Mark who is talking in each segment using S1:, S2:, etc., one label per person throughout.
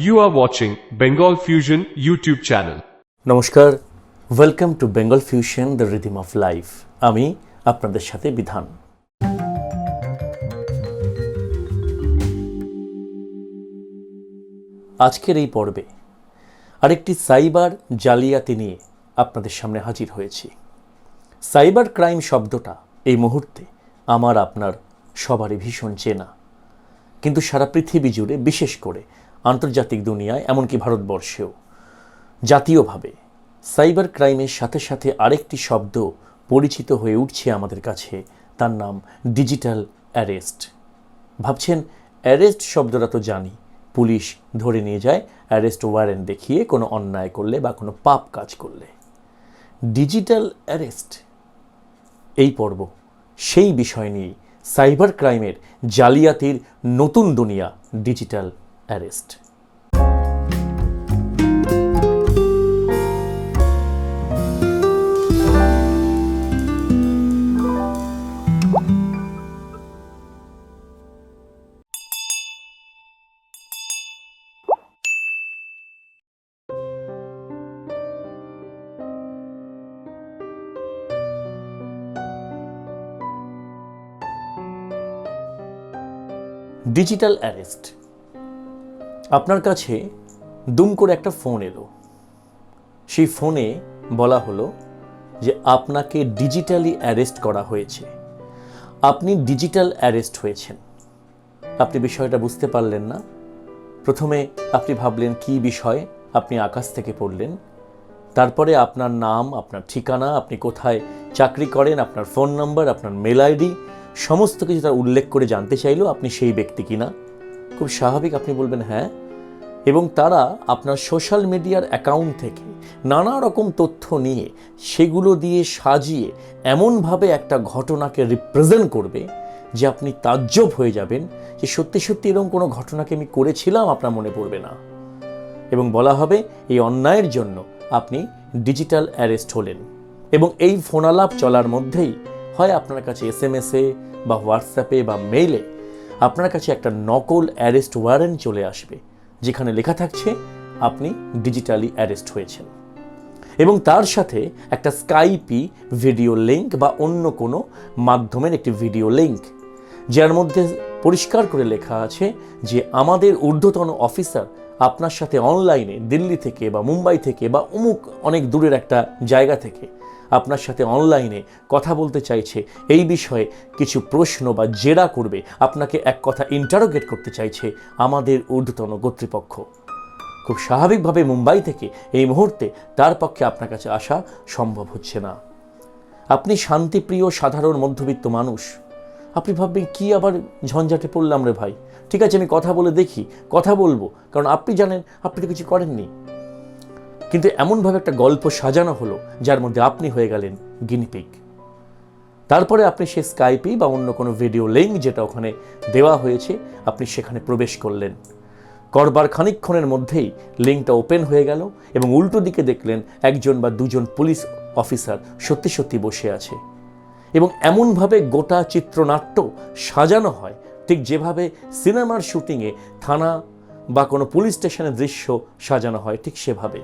S1: You are watching Bengal Fusion YouTube channel.
S2: নমস্কার welcome to Bengal fusion the rhythm of life আমি আপনাদের সাথে বিধান আজকের এই পর্বে আরেকটি সাইবার জালিয়াতি নিয়ে আপনাদের সামনে হাজির হয়েছি সাইবার ক্রাইম শব্দটা এই মুহূর্তে আমার আপনার সবারই ভীষণ চেনা কিন্তু সারা পৃথিবী জুড়ে বিশেষ করে আন্তর্জাতিক দুনিয়ায়, এমনকি ভারতবর্ষেও। জাতীয়ভাবে, সাইবার ক্রাইমের সাথে সাথে আরেকটি শব্দ পরিচিত হয়ে উঠছে আমাদের কাছে, তার নাম ডিজিটাল অ্যারেস্ট। ভাবছেন, অ্যারেস্ট শব্দটা তো জানি, পুলিশ ধরে নিয়ে যায়, অ্যারেস্ট ওয়ারেন্ট দেখিয়ে কোনো অন্যায় করলে বা কোনো পাপ কাজ করলে। ডিজিটাল অ্যারেস্ট, এই পর্ব, সেই বিষয় নিয়েই সাইবার ক্রাইমের জালিয়াতির নতুন দুনিয়া ডিজিটাল অ্যারেস্ট। Digital arrest. আপনার কাছে দুম করে একটা ফোন এলো। সেই ফোনে বলা হলো যে আপনাকে ডিজিটালি অ্যারেস্ট করা হয়েছে। আপনি ডিজিটাল অ্যারেস্ট হয়েছেন। আপনি বিষয়টা বুঝতে পারলেন না। প্রথমে আপনি ভাবলেন, কি বিষয়? আপনি আকাশ থেকে পড়লেন। তারপরে আপনার নাম, আপনার ঠিকানা, আপনি কোথায় চাকরি করেন, আপনার ফোন নাম্বার, আপনার মেল আইডি, সমস্ত কিছু তার উল্লেখ করে জানতে চাইলো আপনি সেই ব্যক্তি কিনা। খুব স্বাভাবিক আপনি বলবেন হ্যাঁ? এবং তারা আপনার সোশ্যাল মিডিয়ার অ্যাকাউন্ট থেকে নানা রকম তথ্য নিয়ে সেগুলো দিয়ে সাজিয়ে এমনভাবে একটা ঘটনাকে রিপ্রেজেন্ট করবে যে আপনি তাজ্জব হয়ে যাবেন, যে সত্যি সত্যি এরকম কোনো ঘটনাকে আমি করেছিলাম আপনার মনে পড়বে না। এবং বলা হবে, এই অন্যায়ের জন্য আপনি ডিজিটাল অ্যারেস্ট হলেন। এবং এই ফোনালাপ চলার মধ্যেই হয় আপনার কাছে এস এম এসে বা হোয়াটসঅ্যাপে বা মেইলে আপনার কাছে একটা নকল অ্যারেস্ট ওয়ারেন্ট চলে আসবে, যেখানে লেখা থাকছে, আপনি ডিজিটালি অ্যারেস্ট হয়েছেন। এবং তার সাথে একটা স্কাইপি ভিডিও লিঙ্ক বা অন্য কোনো মাধ্যমের একটি ভিডিও লিঙ্ক যার মধ্যে পরিষ্কার করে লেখা আছে যে আমাদের ঊর্ধ্বতন অফিসার আপনার সাথে অনলাইনে দিল্লি থেকে বা মুম্বাই থেকে বা অমুক অনেক দূরের একটা জায়গা থেকে আপনার সাথে অনলাইনে কথা বলতে চাইছে, এই বিষয়ে কিছু প্রশ্ন বা জেরা করবে, আপনাকে এক কথা ইন্টারোগেট করতে চাইছে আমাদের ঊর্ধ্বতন কর্তৃপক্ষ। খুব স্বাভাবিকভাবে মুম্বাই থেকে এই মুহূর্তে তার পক্ষে আপনার কাছে আসা সম্ভব হচ্ছে না। আপনি শান্তিপ্রিয়, সাধারণ, মধ্যবিত্ত মানুষ। আপনি ভাববেন, কি আবার ঝঞ্ঝাটে পড়লাম রে ভাই? ঠিক আছে, আমি কথা বলে দেখি, কথা বলব। কারণ আপনি জানেন, আপনি তো কিছু করেননি। কিন্তু এমনভাবে একটা গল্প সাজানো হলো, যার মধ্যে আপনি হয়ে গেলেন গিনিপিক তারপরে আপনি সে স্কাইপি বা অন্য কোনো ভিডিও লিঙ্ক যেটা ওখানে দেওয়া হয়েছে, আপনি সেখানে প্রবেশ করলেন। করবার খানিকক্ষণের মধ্যেই লিঙ্কটা ওপেন হয়ে গেল এবং উল্টো দিকে দেখলেন একজন বা দুজন পুলিশ অফিসার সত্যি সত্যি বসে আছে। এবং এমনভাবে গোটা চিত্রনাট্য সাজানো হয়, ঠিক যেভাবে সিনেমার শুটিংয়ে থানা বা কোনো পুলিশ স্টেশনের দৃশ্য সাজানো হয়, ঠিক সেভাবে।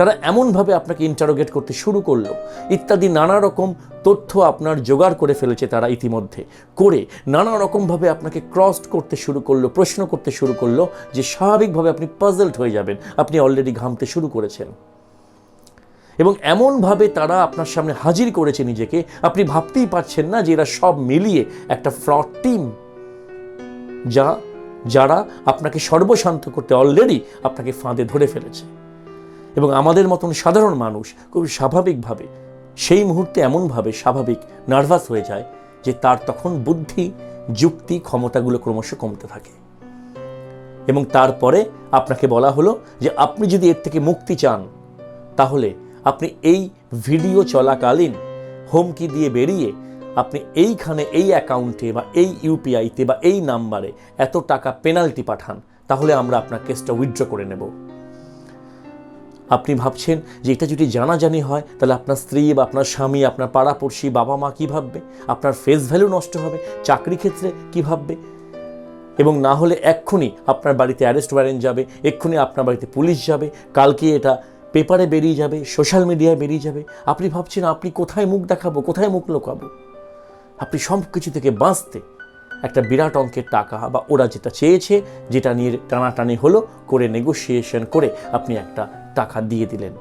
S2: তারা এমনভাবে আপনাকে ইন্টারোগেট করতে শুরু করল। ইত্যাদি নানা রকম তথ্য আপনার জোগাড় করে ফেলেছে তারা ইতিমধ্যে। করে নানা রকমভাবে আপনাকে ক্রস করতে শুরু করল, প্রশ্ন করতে শুরু করল যে স্বাভাবিকভাবে আপনি পাজলড হয়ে যাবেন, আপনি অলরেডি ঘামতে শুরু করেছেন। এবং এমনভাবে তারা আপনার সামনে হাজির করেছে নিজেকে, আপনি ভাবতেই পারছেন না যে এরা সব মিলিয়ে একটা ফ্রড টিম যা, যারা আপনাকে সর্বশান্ত করতে অলরেডি আপনাকে ফাঁদে ধরে ফেলেছে। এবং আমাদের মতন সাধারণ মানুষ খুব স্বাভাবিকভাবে, সেই মুহূর্তে এমনভাবে স্বাভাবিক নার্ভাস হয়ে যায় যে তার তখন বুদ্ধি, যুক্তি, ক্ষমতাগুলো ক্রমশ কমতে থাকে। এবং তারপরে আপনাকে বলা হলো যে আপনি যদি এর থেকে মুক্তি চান, তাহলে আপনি এই ভিডিও চলাকালীন হুমকি দিয়ে বেরিয়ে আপনি এইখানে এই অ্যাকাউন্টে বা এই ইউপিআইতে বা এই নাম্বারে এত টাকা পেনাল্টি পাঠান, তাহলে আমরা আপনার কেসটা উইথড্র করে নেব। আপনি ভাবছেন যে এটা যদি জানাজানি হয়, তাহলে আপনার স্ত্রী বা আপনার স্বামী, আপনার পাড়াপড়শি, বাবা মা কী ভাববে? আপনার ফেস ভ্যালু নষ্ট হবে, চাকরি ক্ষেত্রে কী ভাববে? এবং না হলে এক্ষুনি আপনার বাড়িতে অ্যারেস্ট ওয়ারেন্ট যাবে, এক্ষুনি আপনার বাড়িতে পুলিশ যাবে, কালকে এটা পেপারে বেরিয়ে যাবে সোশ্যাল মিডিয়ায় বেরিয়ে যাবে। আপনি ভাবছেন, আপনি কোথায় মুখ দেখাবো, কোথায় মুখ লোকাবো? আপনি সব কিছু থেকে বাঁচতে একটা বিরাট অঙ্কের টাকা বা ওরা যেটা চেয়েছে, যেটা নিয়ে টানাটানি হলো, করে নেগোসিয়েশন করে আপনি একটা টাকা দিয়ে দিলেন।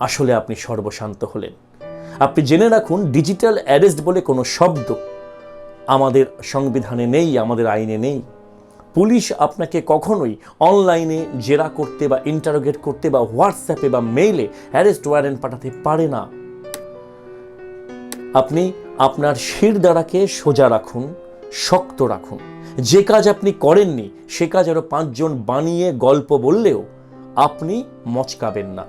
S2: আসলে আপনি সর্বশান্ত হলেন। আপনি জেনে রাখুন, ডিজিটাল অ্যারেস্ট বলে কোনো শব্দ আমাদের সংবিধানে নেই, আমাদের আইনে নেই। পুলিশ আপনাকে কখনোই অনলাইনে জেরা করতে বা ইন্টারোগেট করতে বা হোয়াটসঅ্যাপে বা মেইলে অ্যারেস্ট ওয়ারেন্ট পাঠাতে পারে না। আপনি আপনার শির দ্বারাকে সোজা রাখুন, শক্ত রাখুন। যে কাজ আপনি করেননি, সে কাজ আরও পাঁচজন বানিয়ে গল্প বললেও আপনি মচকাবেন না।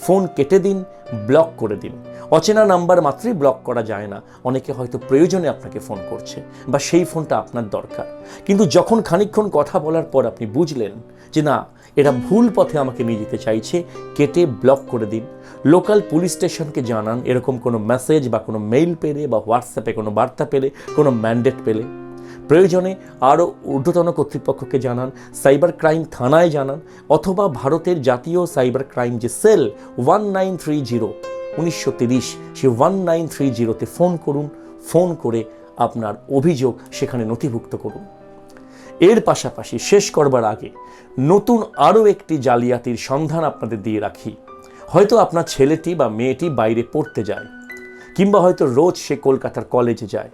S2: ফোন কেটে দিন, ব্লক করে দিন। অচেনা নাম্বার মাত্রই ব্লক করা যায় না। অনেকে হয়তো প্রয়োজনে আপনাকে ফোন করছে বা সেই ফোনটা আপনার দরকার। কিন্তু যখন খানিকক্ষণ কথা বলার পর আপনি বুঝলেন যে না, এরা ভুল পথে আমাকে নিয়ে যেতে চাইছে, কেটে ব্লক করে দিন। লোকাল পুলিশ স্টেশনকে জানান, এরকম কোনো মেসেজ বা কোনো মেইল পেলে বা হোয়াটসঅ্যাপে কোনো বার্তা পেলে, কোনো ম্যান্ডেট পেলে। প্রয়োজনে আরও ঊর্ধ্বতন কর্তৃপক্ষকে জানান সাইবার ক্রাইম থানায় জানান, অথবা ভারতের জাতীয় সাইবার ক্রাইম যে cell one nine three zero, উনিশশো তিরিশ, সে ওয়ান নাইন থ্রি জিরোতে ফোন করুন, ফোন করে আপনার অভিযোগ সেখানে নথিভুক্ত করুন। এর পাশাপাশি শেষ করবার আগে নতুন আরও একটি জালিয়াতির সন্ধান আপনাদের দিয়ে রাখি। হয়তো আপনার ছেলেটি বা মেয়েটি বাইরে পড়তে যায়, কিংবা হয়তো রোজ সে কলকাতার কলেজে যায়।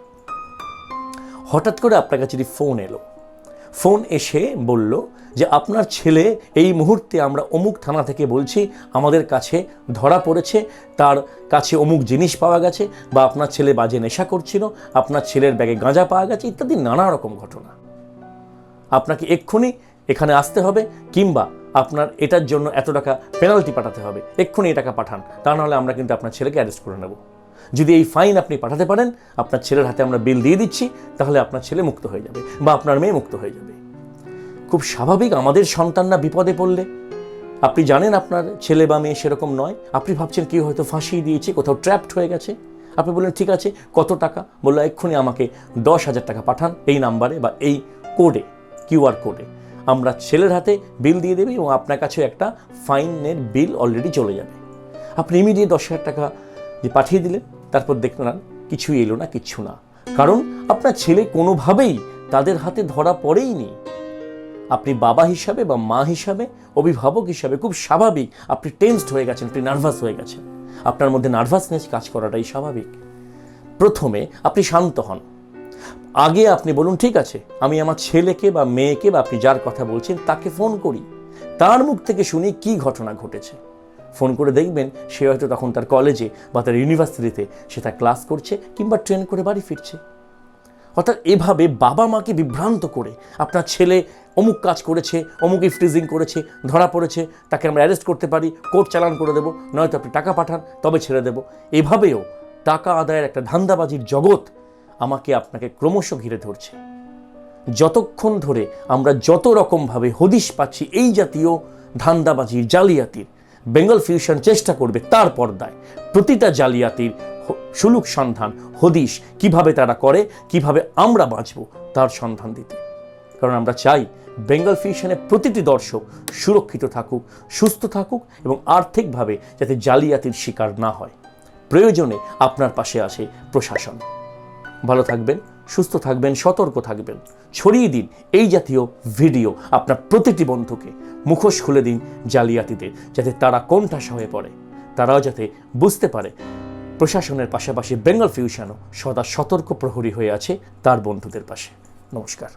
S2: হঠাৎ করে আপনার কাছে একটি ফোন এলো ফোন এসে বলল যে, আপনার ছেলে এই মুহূর্তে আমরা অমুক থানা থেকে বলছি, আমাদের কাছে ধরা পড়েছে, তার কাছে অমুক জিনিস পাওয়া গেছে বা আপনার ছেলে বাজে নেশা করছিল, আপনার ছেলের ব্যাগে গাঁজা পাওয়া গেছে, ইত্যাদি নানা রকম ঘটনা। আপনাকে এক্ষুনি এখানে আসতে হবে কিংবা আপনার এটার জন্য এত টাকা পেনাল্টি পাঠাতে হবে। এক্ষুনি এই টাকা পাঠান, তা নাহলে আমরা কিন্তু আপনার ছেলেকে অ্যারেস্ট করে নেব। যদি এই ফাইন আপনি পাঠাতে পারেন, আপনার ছেলের হাতে আমরা বিল দিয়ে দিচ্ছি, তাহলে আপনার ছেলে মুক্ত হয়ে যাবে বা আপনার মেয়ে মুক্ত হয়ে যাবে। খুব স্বাভাবিক আমাদের সন্তানরা বিপদে পড়লে। আপনি জানেন আপনার ছেলে বা মেয়ে সেরকম নয়। আপনি ভাবছেন কেউ হয়তো ফাঁসিয়ে দিয়েছে, কোথাও ট্র্যাপড হয়ে গেছে। আপনি বললেন, ঠিক আছে, কত টাকা? বলল, এক্ষুনি আমাকে দশ হাজার টাকা পাঠান এই নাম্বারে বা এই কোডে কিউআর কোডে আমরা ছেলের হাতে বিল দিয়ে দেবে এবং আপনার কাছে একটা ফাইনের বিল অলরেডি চলে যাবে। আপনি ইমিডিয়েট দশ হাজার টাকা যে পাঠিয়ে দিলেন, তারপর দেখলেন কিছুই এলো না, কিচ্ছু না। কারণ আপনার ছেলে কোনোভাবেই তাদের হাতে ধরা পড়েইনি আপনি বাবা হিসাবে বা মা হিসাবে, অভিভাবক হিসাবে খুব স্বাভাবিক আপনি টেন্সড হয়ে গেছেন, আপনি নার্ভাস হয়ে গেছেন। আপনার মধ্যে নার্ভাসনেস কাজ করাটাই স্বাভাবিক। প্রথমে আপনি শান্ত হন। আগে আপনি বলুন, ঠিক আছে, আমি আমার ছেলেকে বা মেয়েকে বা আপনি যার কথা বলছেন, তাকে ফোন করি। তার মুখ থেকে শুনি কি ঘটনা ঘটেছে। ফোন করে দেখবেন সে হয়তো তখন তার কলেজে বা তার ইউনিভার্সিটিতে সে তার ক্লাস করছে কিংবা ট্রেন করে বাড়ি ফিরছে। অর্থাৎ এভাবে বাবা মাকে বিভ্রান্ত করে আপনার ছেলে অমুক কাজ করেছে, অমুক ইফটিজিং করেছে, ধরা পড়েছে, তাকে আমরা অ্যারেস্ট করতে পারি, কোর্ট চালান করে দেবো, নয়তো আপনি টাকা পাঠান, তবে ছেড়ে দেবো। এভাবেও টাকা আদায়ের একটা ধান্দাবাজির জগৎ আমাকে আপনাকে ক্রমশ ঘিরে ধরছে। যতক্ষণ ধরে আমরা যত রকমভাবে হদিশ পাচ্ছি এই জাতীয় ধান্দাবাজির জালিয়াতির বেঙ্গল ফিউশন চেষ্টা করবে তার পর্দায়। প্রতিটা জালিয়াতির সুলুক সন্ধান, হদিশ, কীভাবে তারা করে, কীভাবে আমরা বাঁচব, তার সন্ধান দিতে। কারণ আমরা চাই বেঙ্গল ফিউশনের প্রতিটি দর্শক সুরক্ষিত থাকুক, সুস্থ থাকুক এবং আর্থিকভাবে যাতে জালিয়াতির শিকার না হয়। প্রয়োজনে আপনার পাশে আসে প্রশাসন। ভালো থাকবেন। সুস্থ থাকবেন, সতর্ক থাকবেন। ছড়িয়ে দিন এই জাতীয় ভিডিও আপনার প্রতিটি বন্ধুকে। মুখোশ খুলে দিন জালিয়াতিদের যাতে তারা কোনটা হয়ে পড়ে। তারাও যাতে বুঝতে পারে প্রশাসনের পাশাপাশি বেঙ্গল ফিউশনও সদা সতর্ক প্রহরী হয়ে আছে তার বন্ধুদের পাশে। নমস্কার।